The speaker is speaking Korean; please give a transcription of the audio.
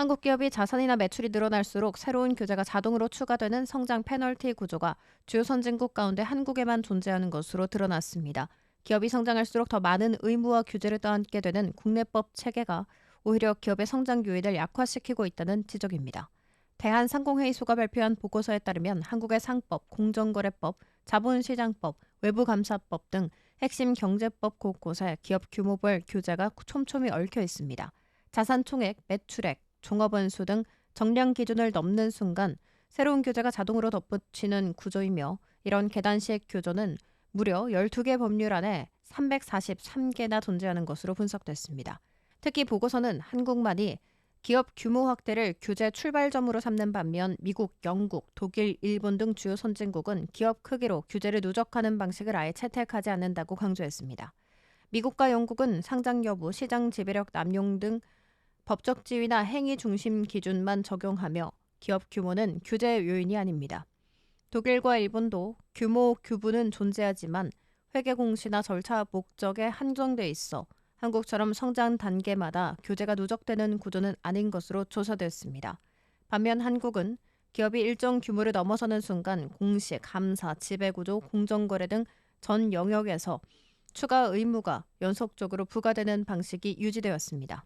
한국 기업이 자산이나 매출이 늘어날수록 새로운 규제가 자동으로 추가되는 성장 페널티 구조가 주요 선진국 가운데 한국에만 존재하는 것으로 드러났습니다. 기업이 성장할수록 더 많은 의무와 규제를 떠안게 되는 국내법 체계가 오히려 기업의 성장 요인을 약화시키고 있다는 지적입니다. 대한상공회의소가 발표한 보고서에 따르면 한국의 상법, 공정거래법, 자본시장법, 외부감사법 등 핵심 경제법 곳곳에 기업 규모별 규제가 촘촘히 얽혀 있습니다. 자산 총액, 매출액, 종업원수 등 정량 기준을 넘는 순간 새로운 규제가 자동으로 덧붙이는 구조이며 이런 계단식 규조는 무려 12개 법률 안에 343개나 존재하는 것으로 분석됐습니다. 특히 보고서는 한국만이 기업 규모 확대를 규제 출발점으로 삼는 반면 미국, 영국, 독일, 일본 등 주요 선진국은 기업 크기로 규제를 누적하는 방식을 아예 채택하지 않는다고 강조했습니다. 미국과 영국은 상장 여부, 시장 지배력 남용 등 법적 지위나 행위 중심 기준만 적용하며 기업 규모는 규제 요인이 아닙니다. 독일과 일본도 규모 규분은 존재하지만 회계 공시나 절차 목적에 한정돼 있어 한국처럼 성장 단계마다 규제가 누적되는 구조는 아닌 것으로 조사됐습니다. 반면 한국은 기업이 일정 규모를 넘어서는 순간 공시, 감사, 지배구조, 공정거래 등 전 영역에서 추가 의무가 연속적으로 부과되는 방식이 유지되었습니다.